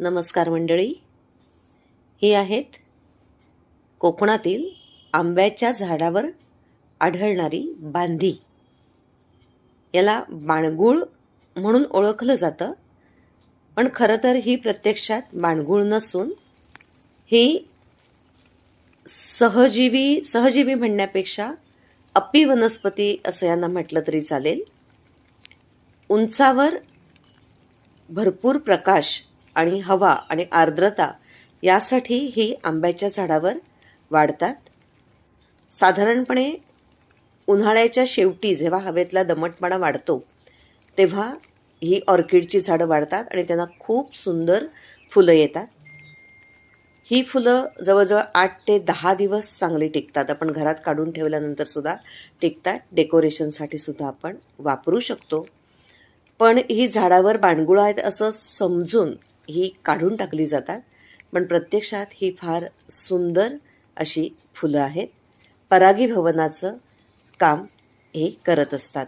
नमस्कार मंडळी. ही आहेत कोकणातील आंब्याच्या झाडावर आढळणारी बांधी. याला बाणगुळ म्हणून ओळखलं जातं पण खरं तर ही प्रत्यक्षात बाणगुळ नसून ही सहजीवी सहजीवी म्हणण्यापेक्षा अप्पी वनस्पती असं यांना म्हटलं तरी चालेल. उंचावर भरपूर प्रकाश आणि हवा आणि आर्द्रता यासाठी ही आंब्याच्या झाडावर वाढतात. साधारणपणे उन्हाळ्याच्या शेवटी जेव्हा हवेतला दमटपणा वाढतो तेव्हा ही ऑर्किडची झाडं वाढतात आणि त्यांना खूप सुंदर फुलं येतात. ही फुलं जवळजवळ आठ ते दहा दिवस चांगली टिकतात. आपण घरात काढून ठेवल्यानंतर सुद्धा टिकतात. डेकोरेशनसाठी सुद्धा आपण वापरू शकतो. पण ही झाडावर बाणगुळं आहेत असं समजून ही काढून टाकली जातात. पण प्रत्यक्षात ही फार सुंदर अशी फुलं आहेत. परागीभवनाचं काम हे करत असतात.